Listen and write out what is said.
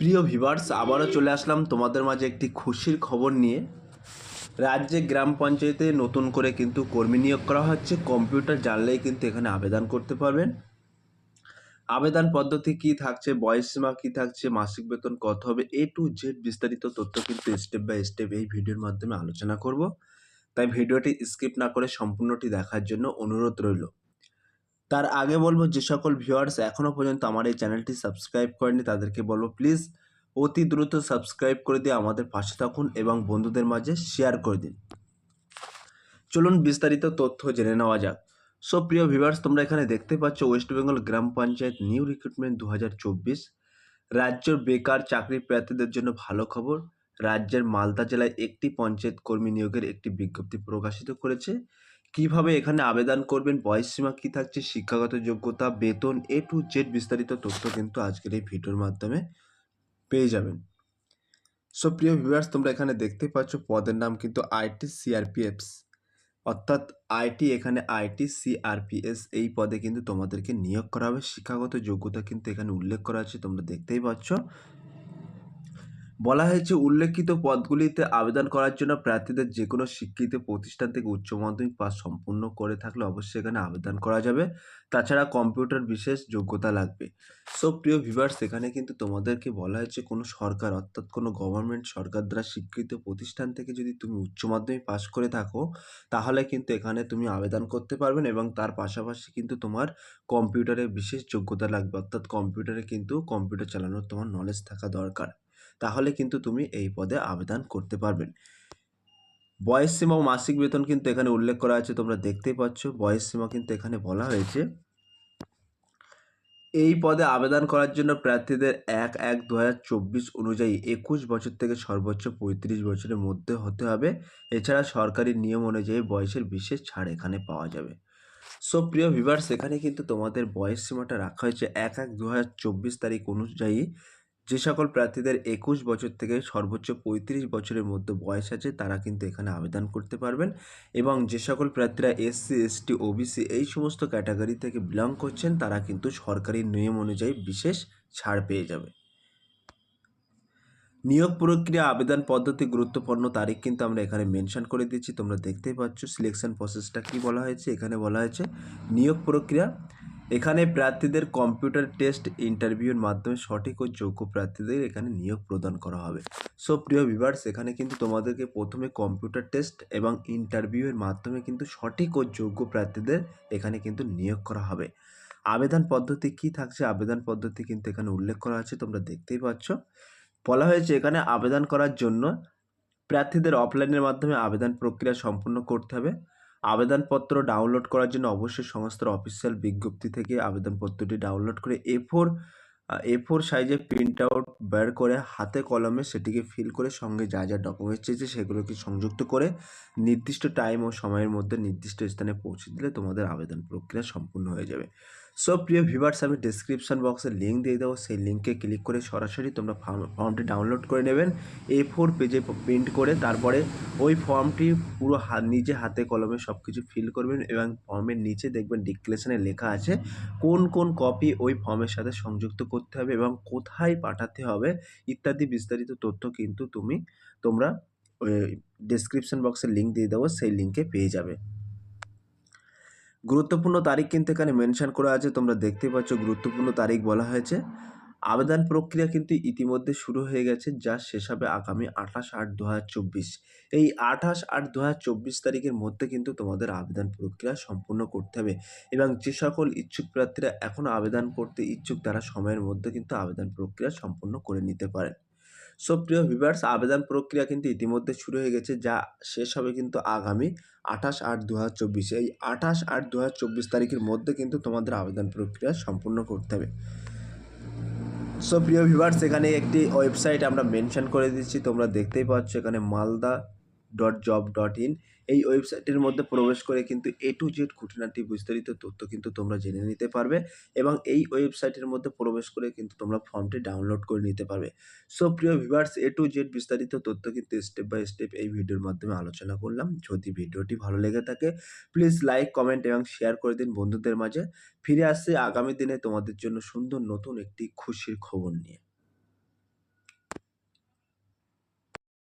প্রিয় ভিভার্স আবারও চলে আসলাম তোমাদের মাঝে একটি খুশির খবর নিয়ে। রাজ্যে গ্রাম পঞ্চায়েতে নতুন করে কিন্তু কর্মী নিয়োগ করা হচ্ছে। কম্পিউটার জানলেই কিন্তু এখানে আবেদন করতে পারবেন। আবেদন পদ্ধতি কি থাকছে বয়সসীমা কি থাকছে, মাসিক বেতন কত হবে এ টু জেড বিস্তারিত তথ্য কিন্তু স্টেপ বাই স্টেপ এই ভিডিওর মাধ্যমে আলোচনা করব। তাই ভিডিওটি স্কিপ না করে সম্পূর্ণটি দেখার জন্য অনুরোধ রইল। তার আগে বলব, যে সকল ভিউয়ার্স এখনও পর্যন্ত আমার এই চ্যানেলটি সাবস্ক্রাইব করেনি তাদেরকে বলব প্লিজ অতি দ্রুত সাবস্ক্রাইব করে দিয়ে আমাদের পাশে থাকুন এবং বন্ধুদের মাঝে শেয়ার করে দিন। চলুন বিস্তারিত তথ্য জেনে নেওয়া যাক। সো প্রিয় ভিউয়ার্স তোমরা এখানে দেখতে পাচ্ছ ওয়েস্ট বেঙ্গল গ্রাম পঞ্চায়েত নিউ রিক্রুটমেন্ট দু হাজার চব্বিশ। রাজ্যের বেকার চাকরি প্রার্থীদের জন্য ভালো খবর। রাজ্যের মালদা জেলায় একটি পঞ্চায়েত কর্মী নিয়োগের একটি বিজ্ঞপ্তি প্রকাশিত করেছে। কীভাবে এখানে আবেদন করবেন বয়সসীমা কী থাকছে, শিক্ষাগত যোগ্যতা, বেতন, এ টু জেড বিস্তারিত তথ্য কিন্তু আজকের এই ভিডিওর মাধ্যমে পেয়ে যাবেন। সো প্রিয় ভিউয়ার্স তোমরা এখানে দেখতে পাচ্ছ পদের নাম কিন্তু আইটি সিআরপিএফস অর্থাৎ আইটি এখানে আইটি সিআরপিএস এই পদে কিন্তু তোমাদেরকে নিয়োগ করা হবে। শিক্ষাগত যোগ্যতা কিন্তু এখানে উল্লেখ করা আছে, তোমরা দেখতেই পাচ্ছ। বলা হয়েছে উল্লেখিত পদগুলিতে আবেদন করার জন্য প্রার্থীদের যে কোনো শিক্ষিত প্রতিষ্ঠান থেকে উচ্চ মাধ্যমিক পাস সম্পূর্ণ করে থাকলে অবশ্যই এখানে আবেদন করা যাবে। তাছাড়া কম্পিউটার বিশেষ যোগ্যতা লাগবে। সো প্রিয় ভিভার্স এখানে কিন্তু তোমাদেরকে বলা হয়েছে কোনো সরকার, অর্থাৎ কোনো গভর্নমেন্ট সরকার দ্বারা স্বীকৃত প্রতিষ্ঠান থেকে যদি তুমি উচ্চ মাধ্যমিক পাস করে থাকো, তাহলে কিন্তু এখানে তুমি আবেদন করতে পারবেন এবং তার পাশাপাশি কিন্তু তোমার কম্পিউটারে বিশেষ যোগ্যতা লাগবে। অর্থাৎ কম্পিউটারে কিন্তু কম্পিউটার চালানোর তোমার নলেজ থাকা দরকার। তাহলে কিন্তু তুমি এই পদে আবেদন করতে পারবেন বয়স সীমা ও মাসিক বেতন কিন্তু এখানে উল্লেখ করা আছে, তোমরা দেখতেই পাচ্ছ। বয়স সীমা কিন্তু এখানে বলা হয়েছে। এই পদে আবেদন করার জন্য প্রার্থীদের এক এক দু অনুযায়ী একুশ বছর থেকে সর্বোচ্চ পঁয়ত্রিশ বছরের মধ্যে হতে হবে। এছাড়া সরকারি নিয়ম অনুযায়ী বয়সের বিশেষ ছাড় এখানে পাওয়া যাবে। সো, প্রিয় ভিভার্স এখানে কিন্তু তোমাদের বয়স সীমাটা রাখা হয়েছে এক এক দু তারিখ অনুযায়ী যে সকল প্রার্থীদের একুশ বছর থেকে সর্বোচ্চ পঁয়ত্রিশ বছরের মধ্যে বয়স আছে, তারা কিন্তু এখানে আবেদন করতে পারবেন। এবং যে সকল প্রার্থীরা এসসি, এসটি, ওবিসি এই সমস্ত ক্যাটাগরি থেকে বিলং করছেন, তারা কিন্তু সরকারি নিয়ম অনুযায়ী বিশেষ ছাড় পেয়ে যাবে। নিয়োগ প্রক্রিয়া, আবেদন পদ্ধতি, গুরুত্বপূর্ণ তারিখ কিন্তু আমরা এখানে মেনশন করে দিচ্ছি। তোমরা দেখতেই পাচ্ছ সিলেকশন প্রসেসটা কি বলা হয়েছে? এখানে বলা হয়েছে, নিয়োগ প্রক্রিয়া এখানে প্রার্থীদের কম্পিউটার টেস্ট ইন্টারভিউর মাধ্যমে সঠিক ও যোগ্য প্রার্থীদের এখানে নিয়োগ প্রদান করা হবে। সো, প্রিয় ভিভার্স এখানে কিন্তু তোমাদেরকে প্রথমে কম্পিউটার টেস্ট এবং ইন্টারভিউয়ের মাধ্যমে কিন্তু সঠিক ও যোগ্য প্রার্থীদের এখানে কিন্তু নিয়োগ করা হবে। আবেদন পদ্ধতি কি থাকছে? আবেদন পদ্ধতি কিন্তু এখানে উল্লেখ করা আছে, তোমরা দেখতেই পাচ্ছ। বলা হয়েছে, এখানে আবেদন করার জন্য প্রার্থীদের অফলাইনের মাধ্যমে আবেদন প্রক্রিয়া সম্পূর্ণ করতে হবে। আবেদনপত্র ডাউনলোড করার জন্য অবশ্যই সংস্থার অফিসিয়াল বিজ্ঞপ্তি থেকে আবেদনপত্রটি ডাউনলোড করে এ ফোর এ ফোর সাইজে প্রিন্ট আউট বের করে হাতে কলমে সেটিকে ফিল করে সঙ্গে যা যা ডকুমেন্টস চেয়েছে সেগুলোকে সংযুক্ত করে নির্দিষ্ট টাইম ও সময়ের মধ্যে নির্দিষ্ট স্থানে পৌঁছে দিলে তোমাদের আবেদন প্রক্রিয়া সম্পূর্ণ হয়ে যাবে। সো প্রিয় ভিভার্স আমি ডিসক্রিপশন বক্সে লিঙ্ক দিয়ে দেবো। সেই লিঙ্কে ক্লিক করে সরাসরি তোমরা ফর্মটি ডাউনলোড করে নেবেন। এ ফোর পেজে প্রিন্ট করে তারপরে ওই ফর্মটি পুরো নিজে হাতে কলমে সব কিছু ফিল করবেন এবং ফর্মের নিচে দেখবেন ডিক্লেশনে লেখা আছে কোন কোন কপি ওই ফর্মের সাথে সংযুক্ত করতে হবে এবং কোথায় পাঠাতে হবে ইত্যাদি বিস্তারিত তথ্য কিন্তু তুমি তোমরা ডিসক্রিপশন বক্সে লিঙ্ক দিয়ে দেবো। সেই লিঙ্কে পেয়ে যাবে। গুরুত্বপূর্ণ তারিখ কিন্তু এখানে মেনশন করা আছে, তোমরা দেখতে পাচ্ছ গুরুত্বপূর্ণ তারিখ বলা হয়েছে। আবেদন প্রক্রিয়া কিন্তু ইতিমধ্যে শুরু হয়ে গেছে, যা শেষ হবে আগামী আঠাশ আট দু এই আঠাশ আট দু তারিখের মধ্যে কিন্তু তোমাদের আবেদন প্রক্রিয়া সম্পূর্ণ করতে হবে এবং যে সকল ইচ্ছুক প্রার্থীরা এখনও আবেদন করতে ইচ্ছুক, তারা সময়ের মধ্যে কিন্তু আবেদন প্রক্রিয়া সম্পূর্ণ করে নিতে পারেন সো প্রিয় ভিভার্স আবেদন প্রক্রিয়া কিন্তু ইতিমধ্যে শুরু হয়ে গেছে, যা শেষ হবে কিন্তু আগামী আঠাশ আট দু হাজার চব্বিশে। এই আঠাশ আট দু হাজার চব্বিশ তারিখের মধ্যে কিন্তু তোমাদের আবেদন প্রক্রিয়া সম্পূর্ণ করতে হবে। সো প্রিয় ভিভার্স এখানে একটি ওয়েবসাইট আমরা মেনশন করে দিচ্ছি, তোমরা দেখতেই পাচ্ছ, এখানে Malda dot job dot in এই ওয়েবসাইটের মধ্যে প্রবেশ করে কিন্তু এ টু জেড খুঁটিনাটি বিস্তারিত তথ্য কিন্তু তোমরা জেনে নিতে পারবে এবং এই ওয়েবসাইটের মধ্যে প্রবেশ করে কিন্তু তোমরা ফর্মটি ডাউনলোড করে নিতে পারবে। সো প্রিয় ভিভার্স এ টু জেড বিস্তারিত তথ্য কিন্তু স্টেপ বাই স্টেপ এই ভিডিওর মাধ্যমে আলোচনা করলাম। যদি ভিডিওটি ভালো লেগে থাকে প্লিজ লাইক কমেন্ট এবং শেয়ার করে দিন বন্ধুদের মাঝে। ফিরে আসছে আগামী দিনে তোমাদের জন্য সুন্দর নতুন একটি খুশির খবর নিয়ে।